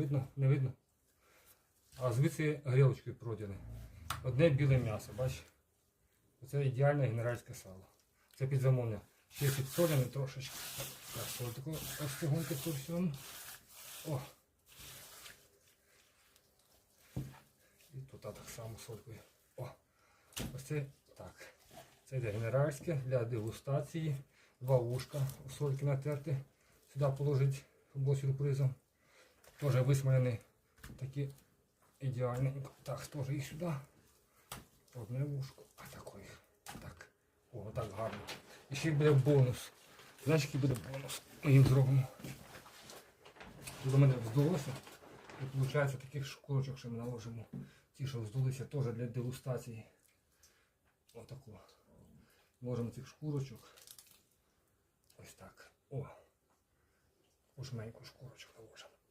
Видно? Не видно? А звідси грілочкою пройдене. Одне біле м'ясо, бачиш? Це ідеальне генеральське сало. Це під замовлення. Ще підсолене трошечки. Так, таку остигунки по. О. І тут так само солькою. О. Ось це так. Це йде генеральське для дегустації. Два вушка сольки натерти. Сюди положити, щоб було сюрпризом. Теж висмолений такі ідеальненько. Так, теж їх сюди. Одне вушко. А такої. Так. О, так гарно. І ще буде бонус. Знаєш, який буде бонус? Ми їм зробимо. Тут у мене вздулося. І виходить таких шкурочок, що ми наложимо. Ті, що вздулися, теж для дегустації. Отаку. Ложимо цих шкурочок. Ось так. О. Ушменьку шкурочок наложимо.